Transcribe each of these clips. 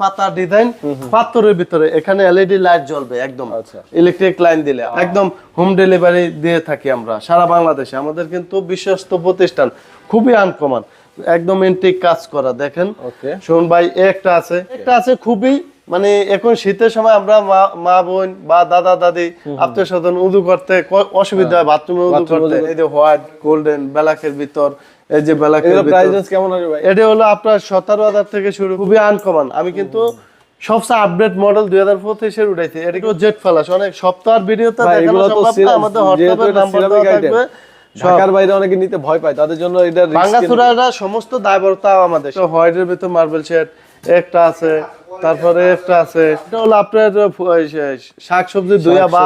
পাতা ডিজাইন পাথরের ভিতরে। এখানে এলইডি লাইট জ্বলবে একদম। আচ্ছা। ইলেকট্রিক লাইন দিলে। একদম হোম ডেলিভারি দিয়ে থাকি আমরা সারা বাংলাদেশে। আমাদের কিন্তু বিশ্বস্ত প্রতিষ্ঠান খুবই আনকমন একদম এন্টিক কাজ করা দেখেন। ওকে শোন ভাই একটা আছে। একটা আছে খুবই মানে এখন শীতের সময় আমরা মা বোন বা দাদা দাদি আত্মীয় স্বজন উদু করতে অসুবিধা হয়? বাথরুমে উদু করতে? এই যে হোয়াইট গোল্ডেন ব্ল্যাকের ভিতর এই যে ব্ল্যাকের প্রাইস কেমন হবে ভাই? এটা হলো আপনার সতেরো হাজার থেকে শুরু খুবই আনকমন আমি কিন্তু সবচেয়ে আপডেট মডেল দুই হাজার পঁচিশের উঠাইছি। এটা কিন্তু জেট ফ্লাশ অনেক সপ্তাহ ভিডিওতে দেখানো সম্ভব আমাদের হোয়াটসঅ্যাপের নাম্বার দেওয়া থাকবে। ঢাকার বাইরে অনেকে নিতে ভয় পায়। তাদের জন্য এটা ভাঙ্গাচুরারা সমস্ত দায়বরতা আমাদের। তো হোয়াইটের ভিতর মার্বেল শেড একটা আছে। তারপরে একটা আছে এটা হলো আপনার শাক সবজি ধুয়া বা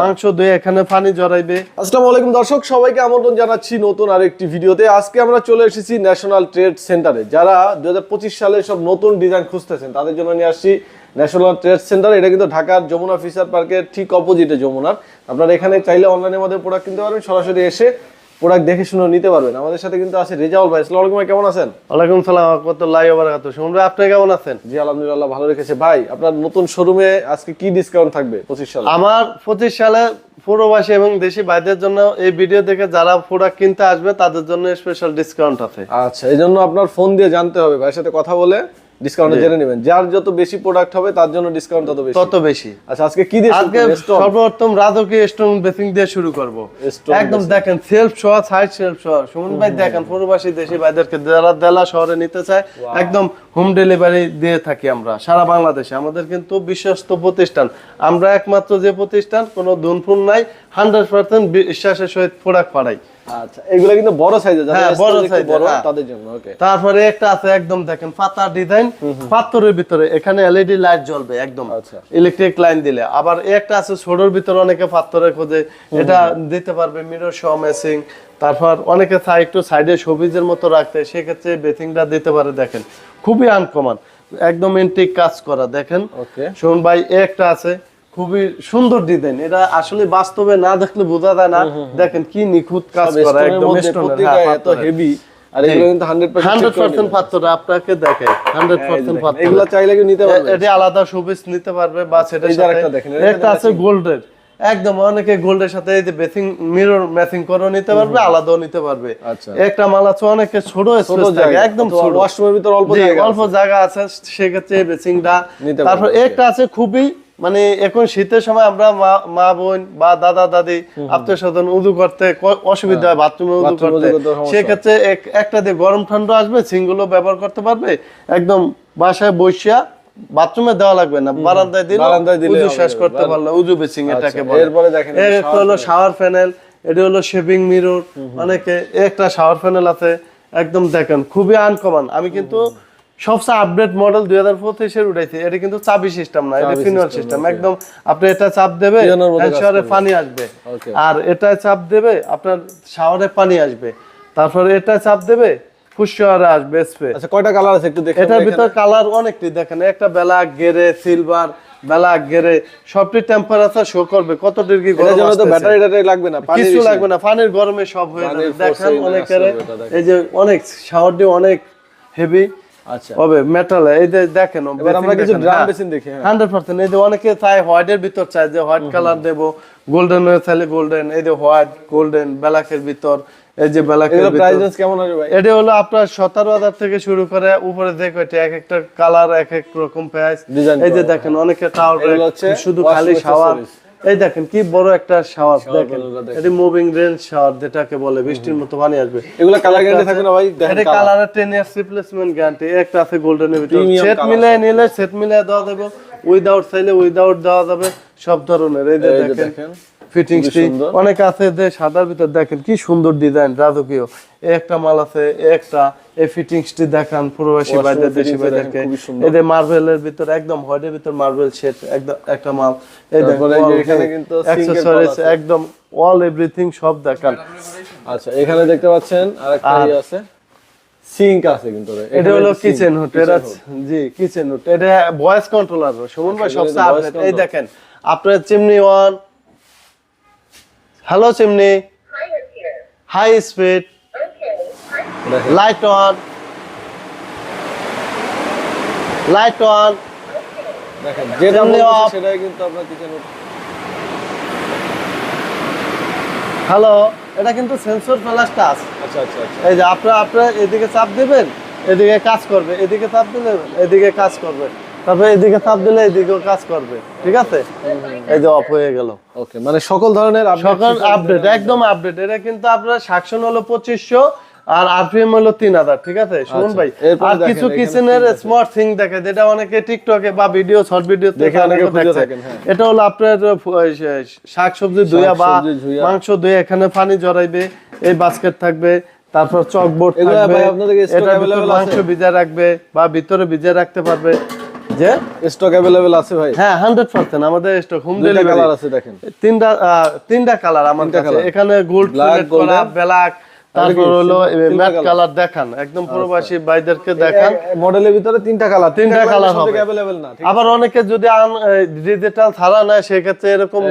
মাংস ধুয়ে এখানে পানি জড়াইবে। আসসালামু আলাইকুম দর্শক সবাইকে আমন্ত্রণ জানাচ্ছি নতুন আরেকটি ভিডিওতে। আজকে আমরা চলে এসেছি ন্যাশনাল ট্রেড সেন্টারে যারা দু হাজার পঁচিশ সালে সব নতুন ডিজাইন খুঁজতেছেন তাদের জন্য নিয়ে আসছি ন্যাশনাল ট্রেড সেন্টার এটা কিন্তু ঢাকার যমুনা ফিশার পার্কের ঠিক অপোজিটে যমুনার। আপনারা এখানে চাইলে অনলাইনের মধ্যে প্রোডাক্ট কিনতে পারবেন। সরাসরি এসে প্রোডাক্ট দেখে শুনে নিতে পারবেন। আমাদের সাথে কিন্তু আছে রেজাউল ভাই। আসসালামু আলাইকুম কেমন আছেন? ওয়ালাইকুম সালাম কত লাই ওবারাকাত শুনবে আপনি কেমন আছেন? জি আলহামদুলিল্লাহ ভালো রেখেছে। ভাই আপনার নতুন শোরুমে আজকে কি ডিসকাউন্ট থাকবে পঁচিশ সালে? আমার পঁচিশ সালে প্রবাসী এবং দেশি ভাইদের জন্য এই ভিডিও দেখে যারা প্রোডাক্ট কিনতে আসবে তাদের জন্য স্পেশাল ডিসকাউন্ট আছে। আচ্ছা এই জন্য আপনার ফোন দিয়ে জানতে হবে। ভাইয়ের সাথে কথা বলে ডিসকাউন্ট জেনে নেবেন। যার যত বেশি প্রোডাক্ট হবে তার জন্য ডিসকাউন্ট তত বেশি। তত বেশি। আচ্ছা আজকে কি দিয়ে আজকে সর্বপ্রথম রাজকীয় স্টোন বেসিং দিয়ে শুরু করব। একদম দেখেন সেলফ সাইড সেলফ সুমন ভাই দেখেন প্রবাসী দেশি ভাইদেরকে যারা দেলা শহরে নিতে চায়। একদম হোম ডেলিভারি দিয়ে থাকি আমরা সারা বাংলাদেশে। আমাদের কিন্তু বিশ্বস্ত প্রতিষ্ঠান। আমরা একমাত্র যে প্রতিষ্ঠান কোনো দুনফুন নাই হান্ড্রেড পার্সেন্ট বিশ্বাসের সহিত প্রোডাক্ট পাঠাই। আচ্ছা এগুলো কিন্তু বড় সাইজে হ্যাঁ, বড় একটু বড় হ্যাঁ। তাদের জন্য ওকে তারপরে একটা আছে একদম দেখেন পাতা ডিজাইন পাথরের ভিতরে এখানে এলইডি লাইট জ্বলবে একদম। আচ্ছা। ইলেকট্রিক লাইন দিলে। আবার একটা আছে ছোটর ভিতরে অনেকে খোঁজে এটা দিতে পারবে মিরর সহ মেসিং তারপর অনেকে চায় একটু সাইডে সবিজের মতো রাখতে সেক্ষেত্রে বেথিংটা দিতে পারে দেখেন। খুবই আনকমন একদম এন্টিক কাজ করা দেখেন। ওকে শোন ভাই এ একটা আছে খুবই সুন্দর ডিজাইন এটা আসলে বাস্তবে না দেখলে বোঝা যায় না। দেখেন কি নিখুঁত কাজ করা একদম হ্যাঁ এত হেভি আর এগুলো কিন্তু 100% হান্ড্রেড check করে পার্সেন্ট নেবেন। পাত্র আপনাকে দেখে হান্ড্রেড এই যে পার্সেন্ট দেখেন, পাত্র এগুলো চাইলে কেউ নিতে পারবে। এটা আলাদা সুবিস নিতে পারবে বা সেটা আরেকটা দেখেন, একটা আছে গোল্ডের একদম অনেকে গোল্ডের সাথে এই যে বেসিং মিরর ম্যাচিং করে নিতে পারবে আলাদাও নিতে পারবে। আচ্ছা। একটা মাল আছে অনেকে ছোট ছোট জায়গা একদম অথবা ছোট। ওয়াশরুমের ভিতর অল্প জায়গা অল্প জায়গা আছে সেক্ষেত্রে বেসিংটা তারপর একটা আছে খুবই মানে এখন শীতের সময় আমরা মা- বোন বা দাদা দাদি আত্মীয় স্বজন উদু করতে অসুবিধা হয় বাথরুমে উদু করতে। সেক্ষেত্রে একটা দিয়ে গরম ঠান্ডা আসবে সিঙ্গুলও ব্যবহার করতে পারবে একদম বাসায় বসিয়া বাথরুমে দেওয়া লাগবে না বারান্দায় দিলে বারান্দায় দিলে উজু শেষ করতে পারল উজু এটাকে আচ্ছা, বলে। এরপরে দেখেন একটা হলো শাওয়ার প্যানেল এটা হলো শেভিং মিরর অনেকে একটা শাওয়ার প্যানেল আছে একদম দেখেন খুবই আনকমন আমি কিন্তু সবচেয়ে আপডেট মডেল দুই হাজার পঁচিশের উঠাইছি। এটা কিন্তু চাবি সিস্টেম না এটা চাবি ফিনুয়াল সিস্টেম একদম আপনি এটা চাপ দেবে শাওয়ারে পানি আসবে। আর এটা চাপ দেবে আপনার শাওয়ারে পানি আসবে। তারপর এটা চাপ দেবে ফুসশাওয়ারে আসবে স্প্রে আচ্ছা কয়টা কালার আছে একটু দেখেন এটার ভিতর কালার অনেকটি দেখেন একটা বেলা গেরে সিলভার বেলা গেরে সবটি টেম্পারেচার শো করবে কত ডিগ্রি গরম তো ব্যাটারি লাগবে না কিছু লাগবে না পানির গরমে সব হয়ে যাবে। দেখেন এই অনেকের যে অনেক শাওয়ারটি অনেক হেভি হবে মেটাল এই যে দেখেন এবার আমরা কিছু ড্রাম বেসিন দেখি হ্যাঁ। হান্ড্রেড পার্সেন্ট এই যে অনেকে চায় হোয়াইটের ভিতর চায় যে হোয়াইট কালার দেবো গোল্ডেন হয়ে চাইলে গোল্ডেন এই যে হোয়াইট গোল্ডেন ব্ল্যাকের ভিতর এই যে ব্ল্যাকের ভিতর। প্রাইস কেমন আসবে ভাই? এটা হলো আপনার সতেরো হাজার থেকে শুরু করে উপরে দেখো এটা এক একটা কালার এক এক রকম প্রাইস এই যে দেখেন অনেকে টাওয়ার শুধু খালি শাওয়ার accessories। এই দেখেন কি বড় একটা শাওয়ার দেখেন। এটা মুভিং রেঞ্জ শাওয়ার যেটাকে বলে বৃষ্টির মতো পানি আসবে। এগুলা কালার গ্যারান্টি থাকে না ভাই দেখেন এটা। কালারের টেন ইয়ার্স রিপ্লেসমেন্ট গ্যারান্টি একটা আছে গোল্ডেন এর ভিতর। সেট মিলে নিলে সেট মিলে দেওয়া যাবে। উইদাউট চাইলে উইদাউট দেওয়া যাবে সব ধরনের। এই দেখেন। ফিটিংসটি অনেক আছে যে সাদার ভিতর দেখেন কি সুন্দর ডিজাইন রাজকীয়। একটা মাল আছে একটা। এই ফিটিংসটি দেখান প্রবাসী Washroom দেশি fittings এ দেখেন, ভাইদেরকে খুবই সুন্দর। মার্বেলের ভিতর একদম হোয়াইটের ভিতর মার্বেল সেট একদম একটা মাল। এই অ্যাকসেসরিজ একদম অল এভরিথিং সব দেখান। আচ্ছা এখানে দেখতে পাচ্ছেন আরেকটা ইয়ে আছে। সিঙ্ক আছে কিন্তু এটা হলো কিচেন হুড এটা জি কিচেন হুড এটা ভয়েস কন্ট্রোলার সুমন ভাই সবচেয়ে আপডেট এই দেখেন আপনার chimney one hello chimney Hi, it's here. High speed Okay. Hi. দেখেন। লাইট অন লাইট অন দেখেন যেটা। সেটাই কিন্তু আপনার কিচেন হ্যালো এটা কিন্তু সেন্সর ফ্ল্যাশ টাচ আচ্ছা আচ্ছা আচ্ছা এই যে আপনারা আপনারা এদিকে চাপ দিবেন এদিকে কাজ করবে এদিকে চাপ দিলে এদিকে কাজ করবে তারপরে এদিকে চাপ দিলে এদিকেও কাজ করবে ঠিক আছে? এই যে অফ হয়ে গেল। ওকে মানে সকল ধরনের সকল আপডেট একদম আপডেট এটা কিন্তু আপনার সাকশন হলো পঁচিশশো আর আরপিএম হলো তিন হাজার ঠিক আছে? শুনুন ভাই আর কিছু কিচেনের স্মার্ট থিং দেখে যেটা অনেকে টিকটকে বা ভিডিও শর্ট ভিডিও দেখে অনেকে হ্যাঁ। এটা হলো আপনার শাক সবজি ধুইয়া বা শাকসবজি মাংস ধুয়ে এখানে পানি জড়াইবে এই বাস্কেট থাকবে তারপর চকবোর্ড থাকবে এটা মাংস? ভিজা রাখবে বা ভিতরে ভিজে রাখতে পারবে। যে? স্টক अवेलेबल আছে ভাই। হ্যাঁ হান্ড্রেড পার্সেন্ট আমাদের স্টক হোম ডেলিভারি কালার আছে দেখেন। তিনটা তিনটা কালার আমার কাছে। এখানে গোল্ড ব্ল্যাক ব্ল্যাক তারপর হলো ম্যাট কালার দেখান। একদম প্রবাসী ভাইদেরকে দেখান। মডেলের ভিতরে তিনটা কালার তিনটা colour হবে। আবার অনেকে যদি ডিজিটাল ছাড়া নেয় সেক্ষেত্রে এরকম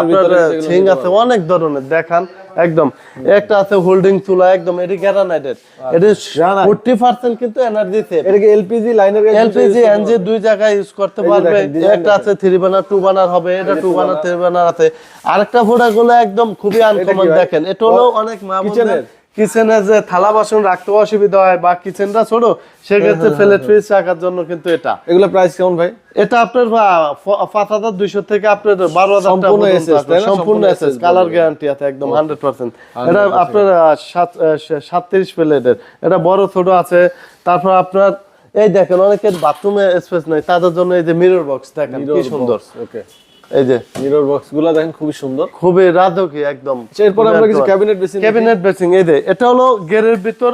আপনার সিং আছে অনেক ধরনের দেখান একদম। একটা আছে হোল্ডিং চুলা একদম এটি গ্যারানাইটেড এটি। ফোরটি পার্সেন্ট কিন্তু এনার্জি সেভ এটা কি এলপিজি লাইনের এলপিজি এনজি দুই জায়গায় ইউজ করতে পারবে। একটা আছে থ্রি বানার টু বানার হবে এটা টু বানার থ্রি বানার আছে। আরেকটা প্রোডাক্টগুলো একদম খুবই আনকমন দেখেন এটা হলো অনেক মা? কিচেনে যে থালা বাসন রাখতে অসুবিধা হয় বা কিচেনটা ছোট সেক্ষেত্রে হ্যাঁ, প্লেট ফ্রিজ রাখার জন্য কিন্তু এটা। এগুলো প্রাইস কেমন ভাই? এটা আপনার পাঁচ হাজার দুইশো থেকে আপনার বারো হাজার সম্পূর্ণ এসএস কালার গ্যারান্টি আছে একদম হান্ড্রেড পার্সেন্ট এটা আপনার সাত- সাতত্রিশ প্লেটের। এটা বড় ছোট আছে। তারপর আপনার এই দেখেন অনেকের বাথরুমে স্পেস নেই। তাদের জন্য এই যে মিরর বক্স দেখেন কি সুন্দর। ওকে এই যে মিরর বক্সগুলো দেখেন খুবই সুন্দর। খুবই রাজকীয় একদম। এরপর আমরা কিছু ক্যাবিনেট বেসিন ক্যাবিনেট বেসিং এই যে এটা হলো গেরের ভিতর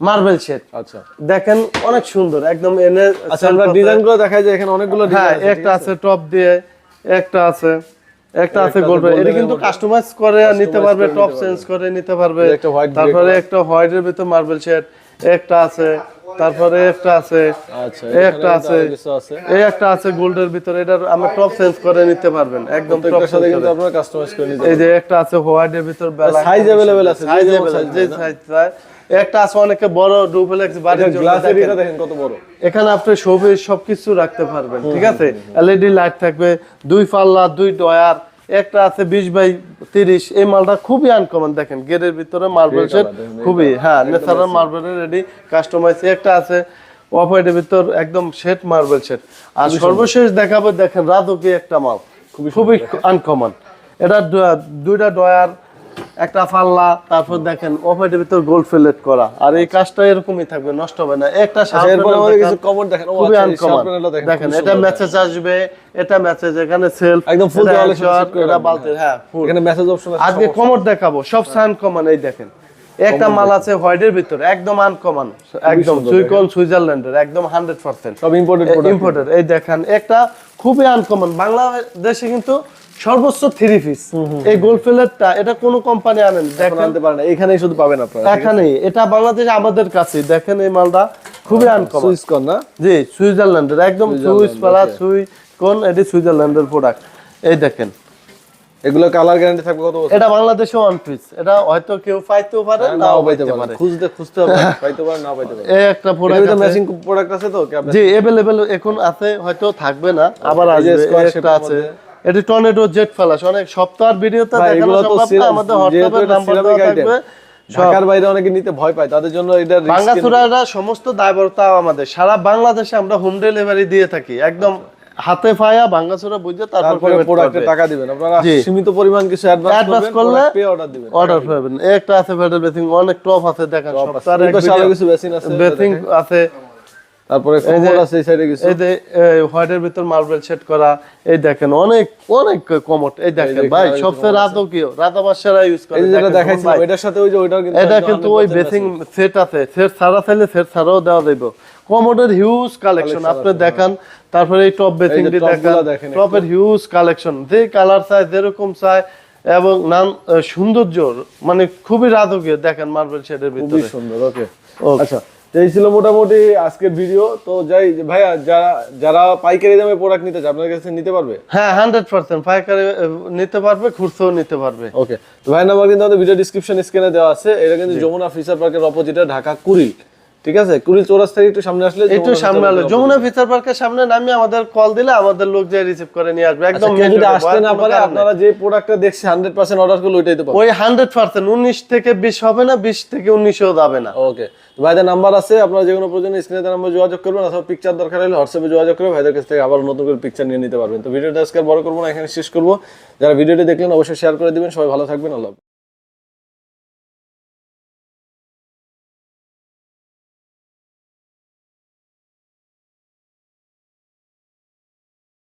মার্বেল শেড আচ্ছা। দেখেন অনেক সুন্দর একদম এনে আচ্ছা আমরা ডিজাইনগুলো দেখাই যায় এখানে অনেকগুলো হ্যাঁ ডিজাইন একটা আছে? টপ দিয়ে একটা আছে একটা আছে গোল্ড এটা কিন্তু। কাস্টমাইজ করে নিতে পারবে টপ চেঞ্জ করে নিতে পারবে। একটা white তারপরে একটা হোয়াইটের ভিতর মার্বেল শেড একটা আছে। তারপরে একটা আছে আচ্ছা এই এখানে একটা আছে আরো কিছু আছে এই একটা আছে গোল্ডের ভিতরে এটা আমরা টপ চেঞ্জ করে নিতে পারবেন একদম টপ প্রত্যেকটার সাথে কিন্তু আপনারা কাস্টমাইজ করে নিতে এই যে একটা আছে হোয়াইটের ভিতর size available আছে, যে সাইজ যেমন अवेलेबल size যে চাই না? সাইজ চাই একটা আছে অনেকে বড় ডুপ্লেক্স বাড়ির জন্য গ্লাসের দেখেন। এটা দেখেন কত বড় এখানে আপনি শোবে সবকিছু রাখতে পারবেন ঠিক আছে এলইডি লাইট থাকবে দুই পাল্লা দুই ডয়ার একটা আছে বিশ বাই তিরিশ। এই মালটা খুবই আনকমন দেখেন গেটের ভিতরে মার্বেল সেট খুবই হ্যাঁ ন্যাচারাল মার্বেলের রেডি কাস্টমাইজ একটা আছে অফ হোয়াইটের ভিতর একদম সেট মার্বেল সেট আর সর্বশেষ দেখাবো দেখেন রাধকি একটা মাল। খুবই খুবই আনকমন এটা দুইটা ডয়ার একটা পাল্লা তারপর দেখেন অফ হোয়াইটের ভিতর গোল্ড ফিলেট করা। আর এই কাজটা এরকমই থাকবে নষ্ট হবে না। একটা আচ্ছা, এরপর panel আমাদের দেখেন। কিছু কমন দেখেন। খুবই আচ্ছা, আনকমন দেখেন, এটা মেসেজ আসবে এটা মেসেজ এখানে সেলফ একদম করে এটা বালতি হ্যাঁ। ফুল এখানে মেসেজ অপশন আছে আজকে কমর দেখাবো সব সান কমন এই দেখেন। একটা মাল আছে হোয়াইটের ভিতরে একদম আনকমন একদম সুইকন সুইজারল্যান্ডের একদম হান্ড্রেড পার্সেন্ট সব ইম্পোর্টেড ইম্পোর্টেড এই দেখেন একটা খুবই আনকমন বাংলাদেশে কিন্তু সর্বোচ্চ থ্রি পিস এই গোল্ড ফিলেটটা এটা কোন কোম্পানি আনেন দেখেন আনতে পারেন না এখানেই শুধু পাবেন আপনারা এখানেই এটা বাংলাদেশ আমাদের কাছে দেখেন এই মালটা খুবই আনকমন সুইচ কর না জি সুইজারল্যান্ডের একদম সুইস পালা সুই কোন এটি সুইজারল্যান্ডের প্রোডাক্ট এই দেখেন এগুলো কালার গ্যারান্টি থাকবে কত বছর এটা বাংলাদেশে ওয়ান পিস এটা হয়তো কেউ পাইতেও পারে নাও নাও পাইতে পাইতে পারে পারে খুঁজতে খুঁজতে হবে পাইতে পারেন নাও পাইতে পারেন এই একটা এটার প্রোডাক্ট ভিতরে ম্যাচিং প্রোডাক্ট আছে তো কি আপনি জি अवेलेबल এখন আছে হয়তো থাকবে না আবার এই যে আসবে square এই shape একটা এর আছে মধ্যে। এটি টর্নেডো জেট ফ্ল্যাশ অনেক সপ্তাহের ভিডিওতে দেখানো সম্ভব আমাদের হোয়াটসঅ্যাপে নাম্বার দেওয়া থাকবে। ঢাকার বাইরে অনেকে নিতে ভয় পায় তাদের জন্য এটা risk সমস্ত দায়বদ্ধতা আমাদের। সারা বাংলাদেশে আমরা হোম ডেলিভারি দিয়ে থাকি। একদম হাতে পায়া বাঙ্গাসুরা বুঝে তারপরে করবে। টাকা দিবেন। আপনারা সীমিত পরিমাণ কিছু অ্যাডভান্স করলে পে অর্ডার দিবেন। অর্ডার পাবেন। একটা আছে ফেডারেল বেসিং অনেক টপ আছে দেখেন এই পাশে কিছু বেসিন আছে বেসিং আছে। তারপরে আছে এই সাইডে কিছু। এই যে হোয়াইটের ভিতর মার্বেল সেট করা এই দেখেন অনেক অনেক কমোট এই দেখেন ভাই সবচেয়ে রাজকীয় রাজা বাদশারা ইউজ করে এই যেটা দেখাইছিলাম এটার সাথে ওই যে ওইটাও কিন্তু এটা কিন্তু ওই 100% বেসিং সেট আছে সেট ছাড়া চাইলে সেট ছাড়াও দেওয়া কমোডের হিউজ কালেকশন আপনি দেখান তারপরে এই টপ বেসিং দেখান টপের হিউজ কালেকশন যে কালার চাই যেরকম চাই এবং আহ, সৌন্দর্য মানে খুবই রাজকীয় দেখেন মার্বেল শেডের খুবই ভিতরে। সুন্দর ওকে আচ্ছা তো এই ছিল মোটামুটি আজকের ভিডিও তো যাই ভাইয়া যারা যারা পাইকারি দামে প্রোডাক্ট নিতে চায় আপনার কাছে নিতে পারবে? হ্যাঁ হান্ড্রেড পার্সেন্ট পাইকারি নিতে পারবে খুচরো নিতে পারবে। ওকে তো ভাই নাম্বার কিন্তু আমাদের ভিডিও ডিসক্রিপশন স্ক্রিনে দেওয়া আছে। এটা কিন্তু যমুনা ফিচার পার্কের অপোজিটে ঢাকা কুড়িল। ঠিক আছে? কুড়িল চৌরাস থেকে একটু সামনে আসলে একটু সামনে পার্কের যমুনা ফিচার পার্কের সামনে নামিয়ে আমাদের কল দিলে আমাদের লোক যে রিসিভ করে নিয়ে আসবে। একদম আচ্ছা, যদি আসতে না পারে আপনারা যে প্রোডাক্টটা দেখছি হান্ড্রেড পার্সেন্ট অর্ডার করলে ওইটাই তো ওই হান্ড্রেড পার্সেন্ট উনিশ থেকে বিশ হবে না বিশ থেকে উনিশেও যাবে না। ওকে ভাইদের নাম্বার আছে আপনারা যে কোনো প্রয়োজনে স্ক্রিনে নাম্বার যোগাযোগ করবেন অথবা পিকচার দরকার হলে হোয়াটসঅ্যাপে যোগাযোগ করে ভাইদের কাছ থেকে আবার নতুন করে পিকচার নিয়ে নিতে পারবেন। তো ভিডিওটা আজকে বড় করব না এখানে শেষ করব। যারা ভিডিওটি দেখলেন অবশ্যই শেয়ার করে দিবেন। সবাই ভালো থাকবেন আল্লাহ।